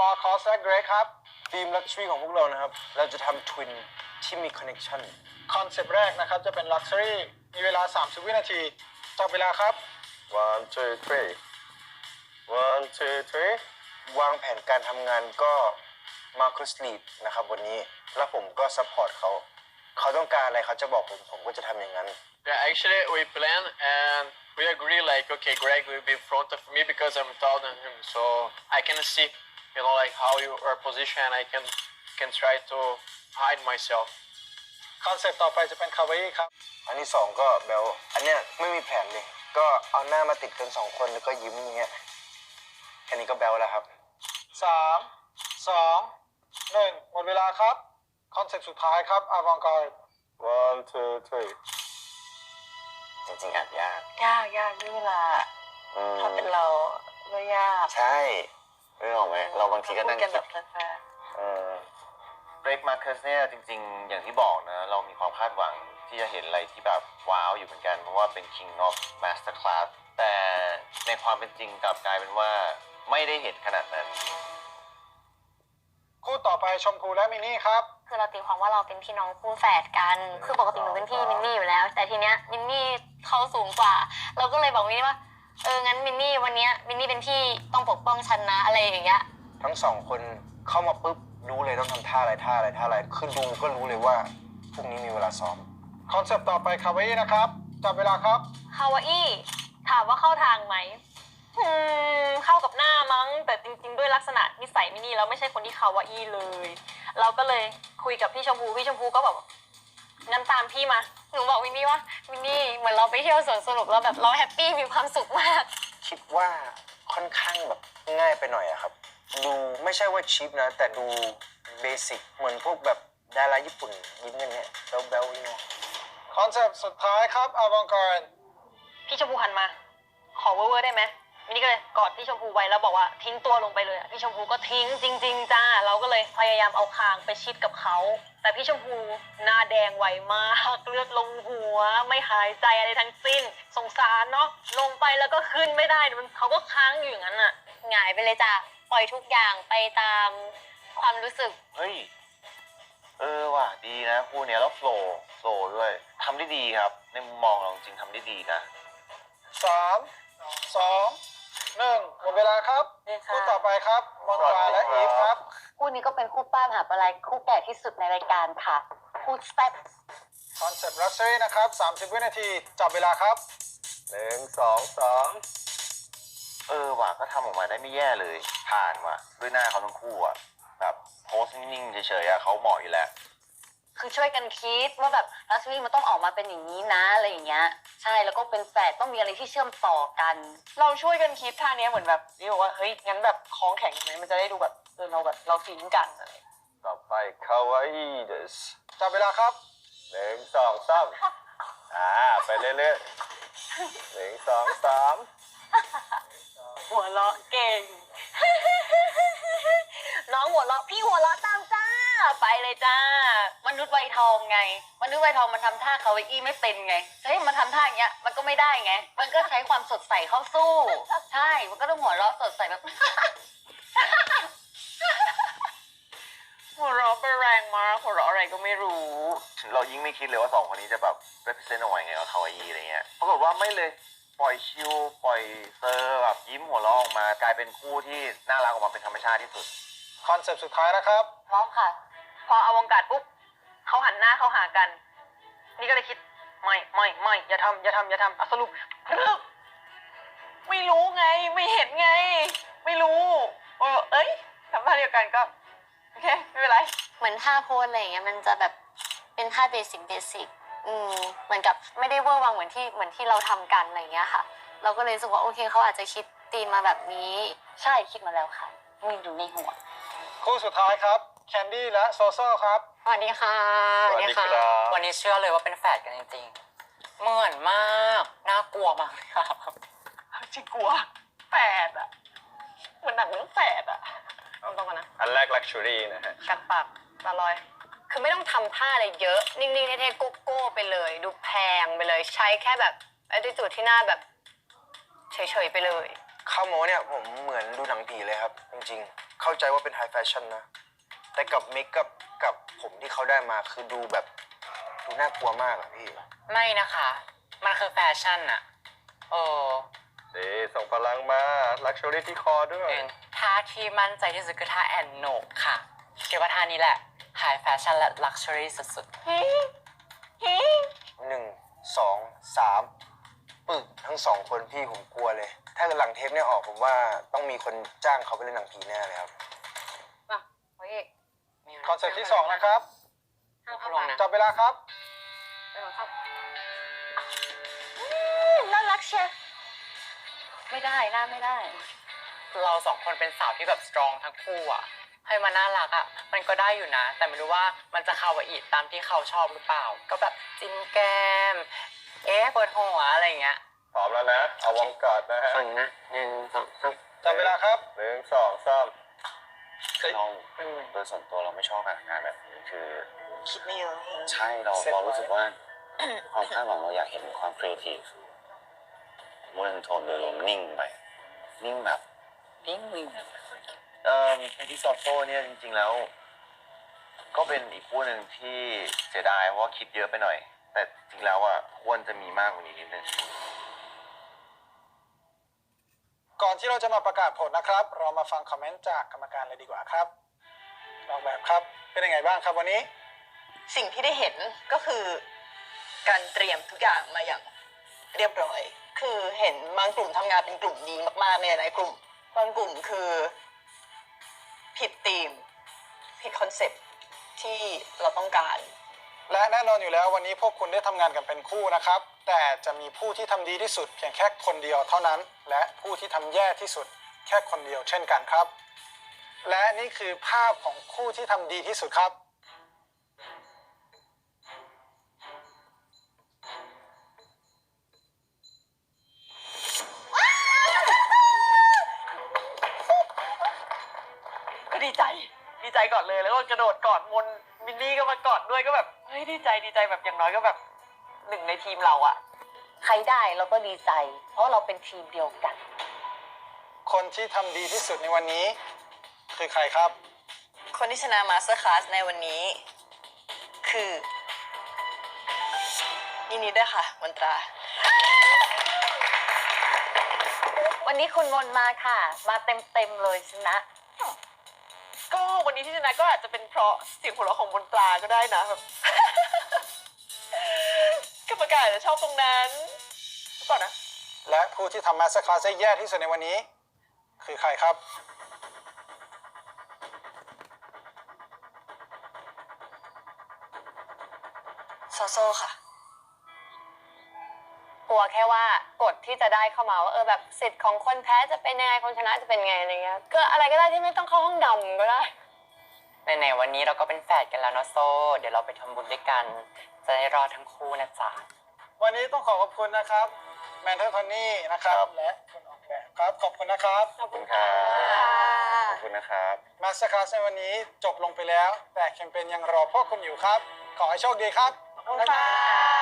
มาคอสและเกรกครับทีมลักชัวรี่ของพวกเรานะครับ เราจะทำทวินที่มีคอนเน c ชันคอนเซปต์แรกนะครับ จะเป็น Luxury มีเวลา 30 วินาทีจับเวลาครับ one two three one two three วางแผนการทำงานก็มาคุสลีดนะครับวันนี้ แล้วผมก็ซัพพอร์ตเขา เขาต้องการอะไรเขาจะบอกผม ผมก็จะทำอย่างนั้น Yeah, actually, we plan and we agree like, okay, Greg will be in front of me because I'm taller than him, so I can see, you know, like how you are positioned. I can can try to hide myself. คอนเซปต์ต่อไปจะเป็น Kawaii ครับ อันที่สองก็เบลอันเนี้ยไม่มีแผนเลย ก็เอาหน้ามาติดกันสองคนแล้วก็ยิ้มอย่างเงี้ยแค่นี้ก็เบลแล้วครับ3 2 1หมดเวลาครับ คอนเซปต์สุดท้ายครับ Avant Garde one two three จริงๆอาจยาก ยากยากด้วยเวลา อืมถ้าเป็นเราก็ยาก ใช่ ไม่ออกไหมเราบางทีก็นั่งพูดกันคิแบดบแฟร์เออเบรกมาร์คัสเนี่ยจริง ๆ อย่างที่บอกนะ เรามีความคาดหวังที่จะเห็นอะไรที่แบบว้าวอยู่เหมือนกัน เพราะว่าเป็น King of Master Class แต่ในความเป็นจริงกลับกลายเป็นว่าไม่ได้เห็นขนาดนั้น คู่ต่อไปชมพูและมินนี่ครับ คือเราตีความว่าเราเป็นพี่น้องคู่แฝดกัน คือปกติหนูเป็นพี่มินนี่อยู่แล้ว แต่ทีเนี้ยมินนี่เขาสูงกว่า เราก็เลยบอกมินนี่ว่า เอองั้นมินนี่วันเนี้ยมินนี่เป็นพี่ต้องปกป้องฉันนะอะไรอย่างเงี้ย ทั้งสองคนเข้ามาปุ๊บรู้เลยต้องทำท่าอะไรท่าอะไรท่าอะไรคือดูก็รู้เลยว่าพรุ่งนี้มีเวลาซ้อมคอนเซปต์ต่อไป Kawaii นะครับจับเวลาครับ ฮาวาอี้ถามว่าเข้าทางไหมอืมเข้ากับหน้ามั้ง แต่จริง ๆ ด้วยลักษณะนิสัยมินี่เราไม่ใช่คนที่คาวาอี้เลย เราก็เลยคุยกับพี่ชมพูพี่ชมพูก็แบบ งั้นตามพี่มา หนูบอกมินนี่ว่ามินนี่เหมือนเราไปเที่ยวสวนสนุกแล้วแบบเราแฮปปี้มีความสุขมาก คิดว่าค่อนข้างแบบง่ายไปหน่อยอะครับ ดูไม่ใช่ว่าชิปนะ แต่ดูเบสิกเหมือนพวกแบบดาราญี่ปุ่นยิ้มกันเนี่ยแบ๊วแบ๊วๆเนี่ยคอนเซปต์สุดท้ายครับ Avant Garde พี่ชมพูหันมา ขอเวอร์ๆได้ไหมมินี่ก็เลยกอดพี่ชมพูไว้แล้วบอกว่าทิ้งตัวลงไปเลยอะพี่ชมพูก็ทิ้งจริง ๆ จ้า เราก็เลยพยายามเอาคางไปชิดกับเขา แต่พี่ชมพูหน้าแดงไวมากเลือดลงหัว ไม่หายใจอะไรทั้งสิ้น สงสารเนาะลงไปแล้วก็ขึ้นไม่ได้มันเขาก็ค้างอยู่อย่างนั้นอะหงายไปเลยจ้ะปล่อยทุกอย่างไปตามความรู้สึก เฮ้ย เออว่ะดีนะคู่เนี้ยแล้วโฟล์โฟล์ด้วยทำได้ดีครับ ในมุมมองเราจริงๆทำได้ดีนะ3 2 1 หมดเวลาครับคู่ต่อไปครับมอนตราและอีฟครับคู่นี้ก็เป็นคู่ป้ามหาปลายคู่แก่ที่สุดในรายการค่ะ คู่แซ่บคอนเซปต์ Luxury นะครับ30วินาทีจับเวลาครับหนึ่งสองสามเออว่ะก็ทำออกมาได้ไม่แย่เลย ผ่านว่ะด้วยหน้าเขาทั้งคู่อะแบบโพสนิ่งๆเฉยๆอะเขาเหมาะอยู่แล้ว คือช่วยกันคิดว่าแบบลักษณะมันต้องออกมาเป็นอย่างนี้นะอะไรอย่างเงี้ย ใช่แล้วก็เป็นแฝดต้องมีอะไรที่เชื่อมต่อกัน เราช่วยกันคิดท่าเนี้ยเหมือนแบบนี่บอกว่าเฮ้ยงั้นแบบคล้องแข็งไหมมันจะได้ดูแบบเออเราแบบเราฟินกันอะไรต่อไปคาวาอิเดสจับเวลาครับหนึ่งสองสามอ่าไปเรื่อยๆหนึ่งสองสามหัวเราะเก่ง น้องหัวเราะพี่หัวเราะตามจ้า ไปเลยจ้ามนุษย์ไวยทองไง มนุษย์ไวยทองมันทำท่าคาวาอี้ไม่เป็นไงเฮ้ยมันทำท่าอย่างเงี้ยมันก็ไม่ได้ไง มันก็ใช้ความสดใสเข้าสู้ ใช่ มันก็ต้องหัวเราะสดใสแบบหัวเราะไปแรงมากหัวเราะอะไรก็ไม่รู้ เรายิ่งไม่คิดเลยว่าสองคนนี้จะแบบ represent ออกมายังไงกับคาวาอีอะไรเงี้ยปรากฏว่าไม่เลยปล่อยชิลปล่อยเซอร์แบบยิ้มหัวเราะออกมากลายเป็นคู่ที่น่ารักออกมาเป็นธรรมชาติที่สุด คอนเซปต์สุดท้ายนะครับ พร้อมค่ะ พอเอาวงการปุ๊บเขาหันหน้าเข้าหากัน นี่ก็เลยคิดไม่ไม่ไม่อย่าทำอย่าทำอย่าทำอะสรุปพรึบไม่รู้ไงไม่เห็นไง ไม่รู้เออเอ้ยทำท่าเดียวกันก็โอเคไม่เป็นไรเหมือนท่าโพสอะไรอย่างเงี้ยมันจะแบบเป็นท่าเบสิกเบสิกอืมเหมือนกับไม่ได้เวอร์วังเหมือนที่เหมือนที่เราทำกันอะไรอย่างเงี้ยค่ะ เราก็เลยรู้สึกว่าโอเคเขาอาจจะคิดตีมมาแบบนี้ ใช่คิดมาแล้วค่ะมีอยู่ในหัวคู่สุดท้ายครับ แคนดี้และโซโซครับ สวัสดีค่ะสวัสดีครับวันนี้เชื่อเลยว่าเป็นแฝดกันจริงๆ เหมือนมาก น่ากลัวมากเลยครับจริงกลัวแฝดอะเหมือนหนังเรื่องแฝดอะเอาตรงกันนะอันแรกลักชัวรี่นะฮะ กัดปากตาลอย คือไม่ต้องทำท่าอะไรเยอะ นิ่งๆเท่ๆโกโก้ไปเลย ดูแพงไปเลย ใช้แค่แบบไอ้จุดที่หน้าแบบเฉยๆไปเลย เข้าโมเนี่ยผมเหมือนดูหนังผีเลยครับ จริงๆ เข้าใจว่าเป็นไฮแฟชั่นนะ แต่กับเมคกับกับผมที่เขาได้มาคือดูแบบดูน่ากลัวมากอะพี่ ไม่นะคะ มันคือแฟชั่นอะเออเอ๊ส่งพลังมา ลักชัวรี่ที่คอด้วยเป็นท่าที่มั่นใจที่สุดคือท่าแอนโหนกค่ะคิดว่าท่านี้แหละไฮแฟชั่นและลักชัวรี่สุดหนึ่งสองสามปึกทั้งสองคนพี่ผมกลัวเลย ถ้าเกิดหลังเทปเนี่ยออกผมว่าต้องมีคนจ้างเขาไปเล่นหนังผีแน่เลยครับโอ้ยๆ คอนเซ็ปต์ที่สองนะครับห้ามเข้าลงปากนะจับเวลาครับไปลองเข้าน่ารักเชียไม่ได้น่าไม่ได้ เราสองคนเป็นสาวที่แบบสตรองทั้งคู่อะให้มันน่ารักอะมันก็ได้อยู่นะ แต่ไม่รู้ว่ามันจะเข้ากับอีกตามที่เขาชอบหรือเปล่า ก็แบบจิ้มแก้ม เอ๊ะเปิดหัวอะไรอย่างเงี้ย พร้อมแล้วนะ เอาวงการดนะฮะฟังนะหนึ่งสองสาม จับเวลาครับ หนึ่งสองสาม เราอืมโดยส่วนตัวเราไม่ชอบงานแบบนี้คือคิดไม่เยอะใช่เราเรารู้สึกว่าความคาดหวังเราอยากเห็นความครีเอทีฟมูนโทนโดยรวมนิ่งไป นิ่งแบบนิ่งนิ่งเอ่อในที่ซอฟโต้เนี่ยจริง ๆแล้ว ก็เป็นอีกคู่หนึ่งที่เสียดายเพราะว่าคิดเยอะไปหน่อย แต่จริงแล้วอะควรจะมีมากกว่านี้นิดนึง ก่อนที่เราจะมาประกาศผลนะครับ เรามาฟังคอมเมนต์จากกรรมการเลยดีกว่าครับออกแบบครับ เป็นยังไงบ้างครับวันนี้ สิ่งที่ได้เห็นก็คือ การเตรียมทุกอย่างมาอย่างเรียบร้อย คือเห็นบางกลุ่มทำงานเป็นกลุ่มดีมากๆในหลายกลุ่ม บางกลุ่มคือ ผิดธีม ผิดคอนเซ็ปต์ที่เราต้องการ และแน่นอนอยู่แล้ววันนี้พวกคุณได้ทำงานกันเป็นคู่นะครับ แต่จะมีผู้ที่ทำดีที่สุดเพียงแค่คนเดียวเท่านั้น และผู้ที่ทำแย่ที่สุดแค่คนเดียวเช่นกันครับ และนี่คือภาพของคู่ที่ทำดีที่สุดครับ ก็ดีใจ ดีใจก่อนเลยแล้วก็กระโดดกอดมนมินนี่ก็มากอดด้วยก็แบบ ฮ้ยดีใจดีใจแบบอย่างน้อยก็แบบหนึ่งในทีมเราอะใครได้เราก็ดีใจ เพราะเราเป็นทีมเดียวกัน คนที่ทำดีที่สุดในวันนี้ คือใครครับ คนที่ชนะมาสเตอร์คลาสในวันนี้ คือยินดีด้วยค่ะ มนตรา วันนี้คุณมนมาค่ะ มาเต็มเต็มๆเลยชนะก็ วันนี้ที่ชนะก็อาจจะเป็นเพราะเสียงหัวเราะของมนตราก็ได้นะแบบกรรมการอาจจะชอบตรงนั้นก่อนนะ และผู้ที่ทำมาสเตอร์คลาสได้แย่ที่สุดในวันนี้ คือใครครับ โซโซค่ะก ลัวแค่ว่ากฎที่จะได้เข้ามาว่าเออแบบสิทธิ์ของคนแพ้จะเป็นยังไงคนชนะจะเป็นยังไงอะไรเงี้ยก็อะไรก็ได้ที่ไม่ต้องเข้าห้องดำก็ได้ไหนๆวันนี้เราก็เป็นแฟนกันแล้วเนาะโซ่ เดี๋ยวเราไปทำบุญด้วยกัน จะได้รอดทั้งคู่นะจ๊ะวันนี้ต้องขอขอบคุณนะครับแมนเทอร์ทอนนี่นะครับ และคนออกแบบครับขอบคุณนะครับขอบคุณครับ ขอบคุณนะครับมาสเตอร์คลาสในวันนี้จบลงไปแล้ว แต่แคมเปญยังรอพวกคุณอยู่ครับ ขอให้โชคดีครับขอบคุณค่ะ